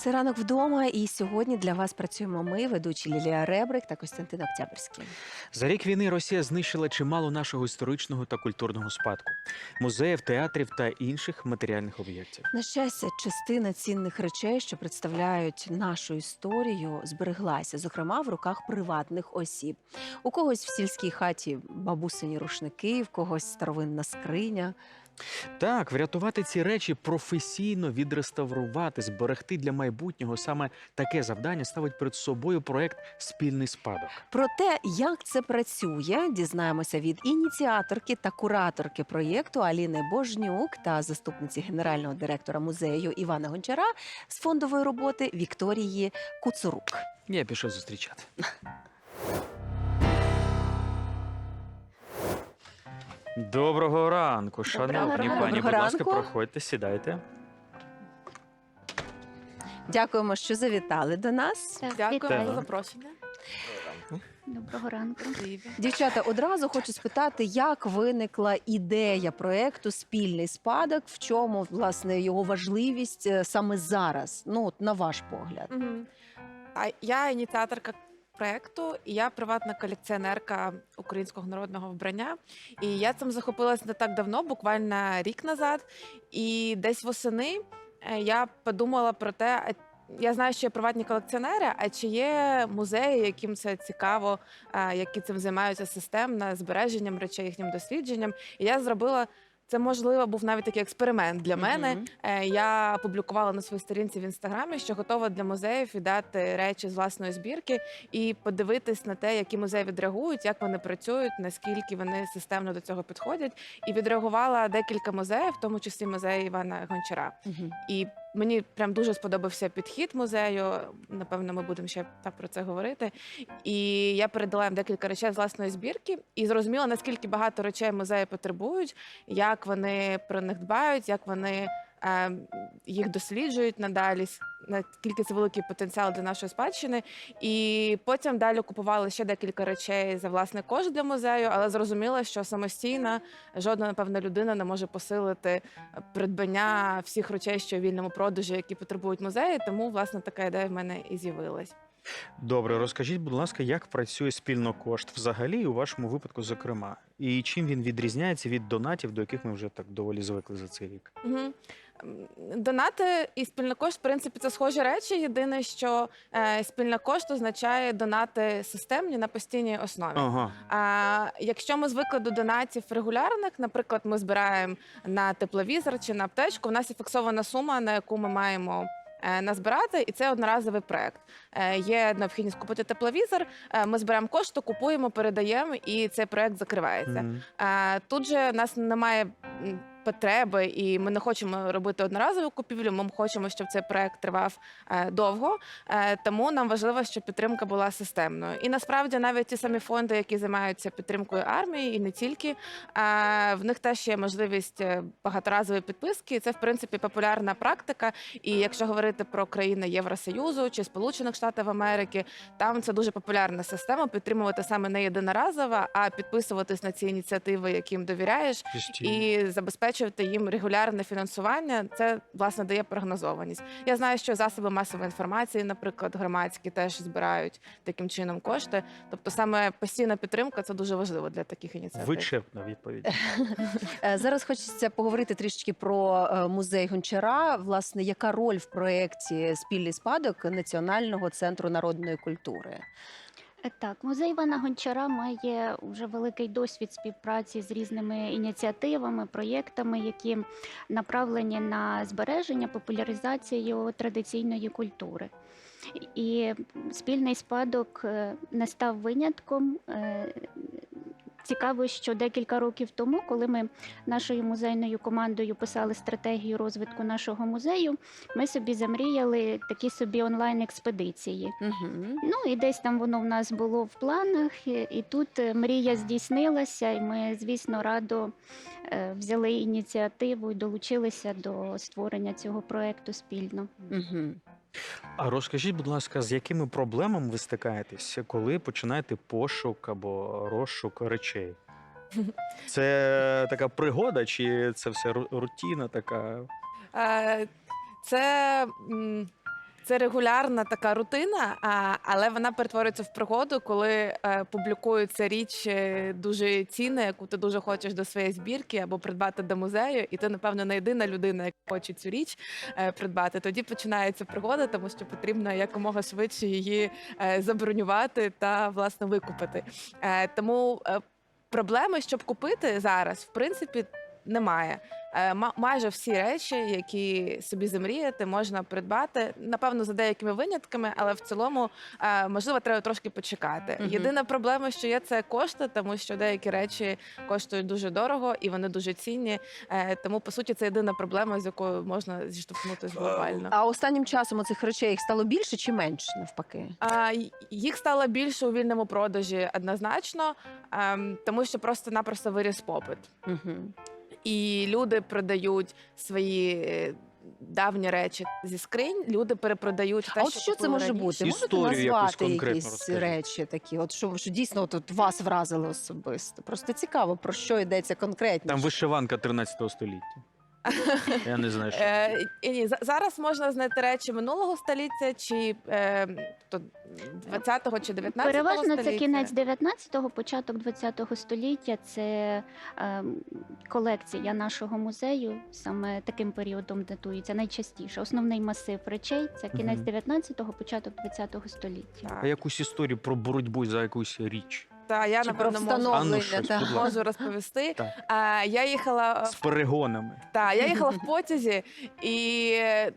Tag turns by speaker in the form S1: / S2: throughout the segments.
S1: Це ранок вдома, і сьогодні для вас працюємо ми, ведучі Лілія Ребрик та Костянтин Октябрьський.
S2: За рік війни Росія знищила чимало нашого історичного та культурного спадку, музеїв, театрів та інших матеріальних об'єктів.
S1: На щастя, частина цінних речей, що представляють нашу історію, збереглася, зокрема в руках приватних осіб. У когось в сільській хаті бабусині рушники, в когось старовинна скриня.
S2: Так, врятувати ці речі професійно відреставрувати, зберегти для майбутнього саме таке завдання ставить перед собою проект Спільний спадок.
S1: Про те, як це працює, дізнаємося від ініціаторки та кураторки проєкту Аліни Божнюк та заступниці генерального директора музею Івана Гончара з фондової роботи Вікторії Куцурук.
S2: Я пішов зустрічати. Доброго ранку, шановні
S1: ранку.
S2: пані.
S1: Доброго
S2: Будь ласка,
S1: ранку.
S2: проходьте, сідайте.
S1: Дякуємо, що завітали до нас.
S3: Так, вітаю.
S4: за запрошення.
S3: Доброго ранку.
S1: Дівчата, одразу хочу спитати, як виникла ідея проекту Спільний спадок, в чому власне його важливість е, саме зараз? Ну, от на ваш погляд.
S4: Мгм. А я ініціаторка проекту, я приватна колекціонерка українського народного вбрання. І я цим захопилась не так давно, буквально рік назад. І десь восени е, я подумала про те. Я знаю, що є приватні колекціонери, а чи є музеї, яким це цікаво, які цим займаються системно, збереженням речей, їхнім дослідженням. І я зробила це, можливо, був навіть такий експеримент для мене. Е, Я публікувала на своїй сторінці в інстаграмі, що готова для музеїв віддати речі з власної збірки і подивитись на те, які музеї відреагують, як вони працюють, наскільки вони системно до цього підходять. І відреагувала декілька музеїв, в тому числі музей Івана Гончара. І мені прям дуже сподобався підхід музею. Напевно, ми будемо ще так про це говорити. І я передала їм декілька речей з власної збірки і зрозуміла, наскільки багато речей музеї потребують, як вони про них дбають, як вони їх досліджують надалі, наскільки це великий потенціал для нашої спадщини. І потім далі купували ще декілька речей за власний кошт для музею, але зрозуміла, що самостійно жодна напевно людина не може посилити придбання всіх речей, що в вільному продажі, які потребують музеї. Тому власне така ідея в мене і з'явилась.
S2: Добре, розкажіть, будь ласка, як працює спільно кошт взагалі, і у вашому випадку, зокрема, і чим він відрізняється від донатів, до яких ми вже так доволі звикли за цей рік?
S4: Угу. Донати і спільна кошт, в принципі, це схожі речі. Єдине, що е, спільна кошт означає донати системні на постійній основі.
S2: Ага.
S4: А якщо ми звикли до донатів регулярних, наприклад, ми збираємо на тепловізор чи на аптечку, у нас є фіксована сума, на яку ми маємо. Е, Назбирати, і це одноразовий проект. Е, Є необхідність купити тепловізор. е, Ми зберемо кошти, купуємо, передаємо, і цей проект закривається.
S2: Mm
S4: -hmm. Тут же нас немає потреби, і ми не хочемо робити одноразову купівлю. Ми хочемо, щоб цей проект тривав е, довго. Е, Тому нам важливо, щоб підтримка була системною. І насправді навіть ті самі фонди, які займаються підтримкою армії, і не тільки е, в них теж є можливість багаторазової підписки. І Це в принципі популярна практика. І якщо говорити про країни Євросоюзу чи Сполучених Штатів Америки, там це дуже популярна система. Підтримувати саме не єдиноразово, а підписуватись на ці ініціативи, яким довіряєш, і забезпечувати їм регулярне фінансування. Це власне дає прогнозованість. Я знаю, що засоби масової інформації, наприклад, громадські, теж збирають таким чином кошти. Тобто, саме постійна підтримка це дуже важливо для таких ініціатив.
S2: Вичерпна відповідь.
S1: Е, Зараз хочеться поговорити трішечки про е, музей Гончара. Власне, яка роль в проєкті Спільний спадок Національного центру народної культури?
S3: Е, Так, музей Івана Гончара має вже великий досвід співпраці з різними ініціативами, проєктами, які направлені на збереження, популяризацію традиційної культури. І спільний спадок е, не став винятком. Цікаво, що декілька років тому, коли ми нашою музейною командою писали стратегію розвитку нашого музею, ми собі замріяли такі собі онлайн-експедиції.
S1: Угу.
S3: Ну і десь там воно в нас було в планах, і, і тут е, мрія здійснилася, і ми, звісно, радо е, взяли ініціативу і долучилися до створення цього проекту спільно.
S1: Угу.
S2: А розкажіть, будь ласка, з якими проблемами ви стикаєтесь, коли починаєте пошук або розшук речей? Це така пригода, чи це все ру- рутина така?
S4: Е, Це, м, це регулярна така рутина, але вона перетворюється в пригоду, коли е, публікується річ е, дуже цінна, яку ти дуже хочеш до своєї збірки або придбати до музею, і ти, напевно, не єдина людина, яка хоче цю річ е, придбати. Тоді починається пригода, тому що потрібно якомога швидше її е, забронювати та власне викупити. Тому проблеми, щоб купити зараз, в принципі, немає. Е, ма- Майже всі речі, які собі замріяти, можна придбати. Напевно, за деякими винятками, але в цілому е, можливо треба трошки почекати.
S1: Мгм.
S4: Єдина проблема, що є, це кошти, тому що деякі речі коштують дуже дорого і вони дуже цінні. Е, Тому по суті це єдина проблема, з якою можна зіштовхнутися глобально.
S1: А останнім часом у цих речей їх стало більше чи менше навпаки?
S4: А, їх стало більше у вільному продажі однозначно, ем, тому що просто-напросто виріс попит.
S1: Угу.
S4: І люди продають свої е, давні речі зі скринь, люди перепродають те,
S1: А от що це може
S4: раніше.
S1: бути? Можете назвати
S2: конкретно
S1: якісь
S2: розкажу.
S1: речі такі? От що, що дійсно от вас вразили особисто? Просто цікаво, про що йдеться конкретно.
S2: Там вишиванка 13 століття. Я не знаю, що.
S4: Е, і ні, за- зараз можна знайти речі минулого століття, чи е, то 20-го чи 19-го
S3: Переважно
S4: століття.
S3: це кінець 19-го, початок 20-го століття. Це ем, колекція нашого музею. Саме таким періодом датується найчастіше. Основний масив речей це кінець
S2: Мгм.
S3: 19-го, початок 20-го століття.
S4: Так.
S2: А якусь історію про боротьбу за якусь річ.
S4: Та я
S1: Чи про
S4: напевно можу,
S2: А ну щось,
S1: та.
S2: будь ласка.
S4: можу розповісти.
S2: Так.
S4: А, я їхала
S2: З перегонами.
S4: та я їхала в потязі і е,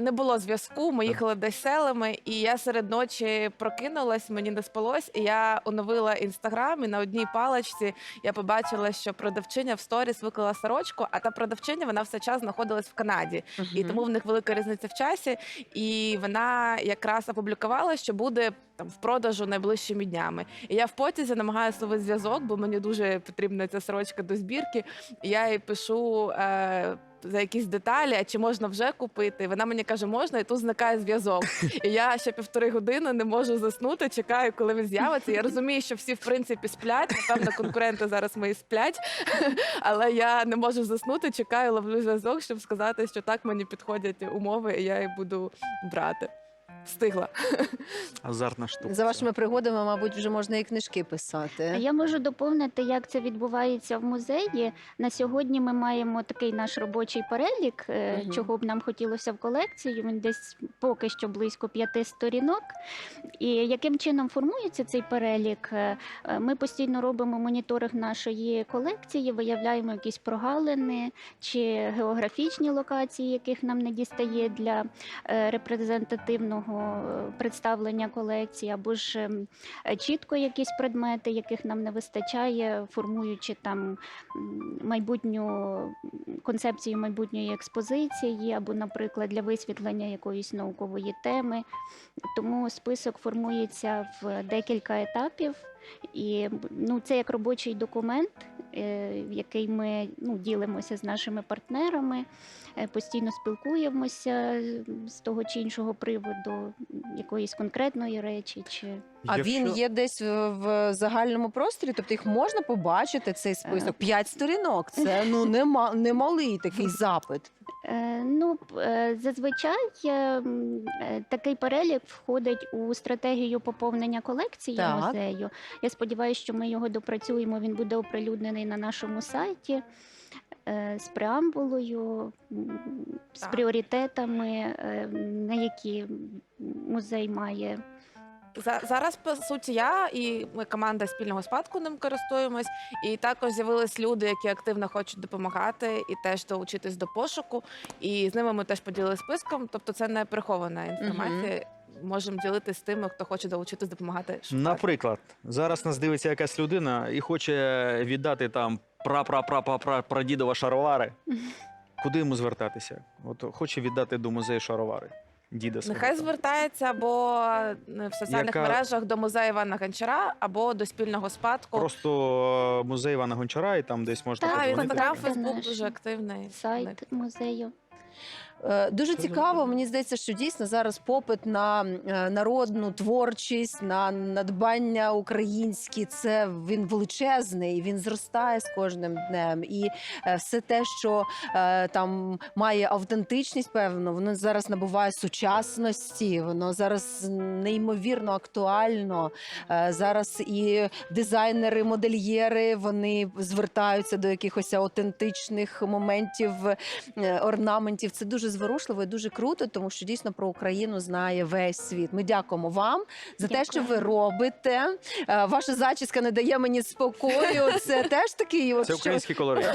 S4: не було зв'язку. Ми їхали десь селами, і я серед ночі прокинулась, мені не спалось, і я оновила інстаграм. І на одній паличці я побачила, що продавчиня в сторіс виклала сорочку, а та продавчиня вона все час знаходилась в Канаді. І тому в них велика різниця в часі. І вона якраз опублікувала, що буде там в продажу найближчими днями. І я в потязі намагаюся ловити зв'язок, бо мені дуже потрібна ця сорочка до збірки. І я їй пишу. Е- за якісь деталі, а чи можна вже купити? Вона мені каже, можна, і тут зникає зв'язок. І я ще півтори години не можу заснути, чекаю, коли він з'явиться. Я розумію, що всі в принципі сплять. Напевно, конкуренти зараз мої сплять, але я не можу заснути, чекаю, ловлю зв'язок, щоб сказати, що так мені підходять умови, і я їх буду брати. Встигла.
S2: Азартна штука.
S1: За вашими пригодами, мабуть, вже можна і книжки писати.
S3: Я можу доповнити, як це відбувається в музеї. На сьогодні ми маємо такий наш робочий перелік, е,
S1: Мгм.
S3: чого б нам хотілося в колекцію. Він десь поки що близько п'яти сторінок. І яким чином формується цей перелік? Е, е, Ми постійно робимо моніторинг нашої колекції, виявляємо якісь прогалини чи географічні локації, яких нам не дістає для е, репрезентативного представлення колекції, або ж ем, е, чітко якісь предмети, яких нам не вистачає, формуючи там майбутню концепцію майбутньої експозиції, або, наприклад, для висвітлення якоїсь наукової теми. Тому список формується в декілька етапів. І ну, це як робочий документ, е, який ми ну, ділимося з нашими партнерами, е, постійно спілкуємося з того чи іншого приводу, якоїсь конкретної речі. Чи
S1: А
S2: Якщо-
S1: він є десь в, в загальному просторі, тобто їх можна побачити, цей список. П'ять сторінок. Це ну нема, немалий такий запит.
S3: Е, Ну, е, зазвичай е, такий перелік входить у стратегію поповнення колекції
S1: Так.
S3: музею. Я сподіваюся, що ми його допрацюємо. Він буде оприлюднений на нашому сайті з преамбулою, з
S4: Так.
S3: пріоритетами, на які музей має
S4: За- Зараз, по суті, я і ми команда спільного спадку ним користуємось. І також з'явились люди, які активно хочуть допомагати і теж долучитись до пошуку. І з ними ми теж поділили списком. Тобто, це не прихована інформація. Можемо ділитися з тими, хто хоче долучитись, допомагати. шукати.
S2: Наприклад, зараз нас дивиться якась людина і хоче віддати там пра-пра-пра-пра-прадідова шаровари. Куди йому звертатися? От хоче віддати до музею шаровари. Діда свого.
S4: Нехай звертається або е, в соціальних
S2: Яка-
S4: мережах до музею Івана Гончара, або до спільного спадку.
S2: Просто е, музей Івана Гончара, і там десь можна
S3: Так,
S4: Так,
S2: подзвонити.
S4: інстаграм, Фейсбук дуже активний.
S3: сайт музею.
S1: Е, Дуже цікаво. Мені здається, що дійсно зараз попит на е, народну творчість, на надбання українські. Це він величезний, він зростає з кожним днем. І е, все те, що там має автентичність, певно, воно зараз набуває сучасності. Воно зараз неймовірно актуально. Зараз і дизайнери, модельєри вони звертаються до якихось автентичних моментів, орнаментів. Це дуже зворушливо і дуже круто, тому що дійсно про Україну знає весь світ. Ми дякуємо вам за те, що ви робите. Е, Ваша зачіска не дає мені спокою. Це теж такий от
S2: Це
S1: що-
S2: український колорит.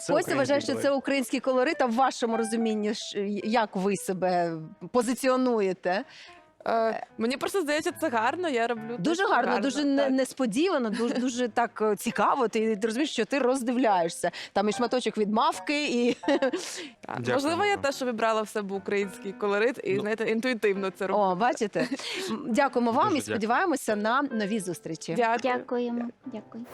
S2: Це
S1: Костя вважає,
S2: український
S1: що це
S2: колорит.
S1: український колорит. А в вашому розумінні ж, як ви себе позиціонуєте?
S4: Е, Мені просто здається, це гарно. Я роблю
S1: Дуже
S4: точно
S1: гарно, дуже не-
S4: так.
S1: несподівано, дуже дуже так е, цікаво. Ти, ти розумієш, що ти роздивляєшся. Там і шматочок від мавки, і
S4: Так.
S2: Дякую
S4: Можливо, я
S2: вам.
S4: теж обібрала в себе український колорит і
S2: Ну.
S4: знаєте, інтуїтивно це роблю.
S1: о, бачите. М, Дякуємо вам
S2: Дуже
S1: і
S2: дякую.
S1: сподіваємося на нові зустрічі.
S4: Дякую.
S3: Дякуємо. Дякую.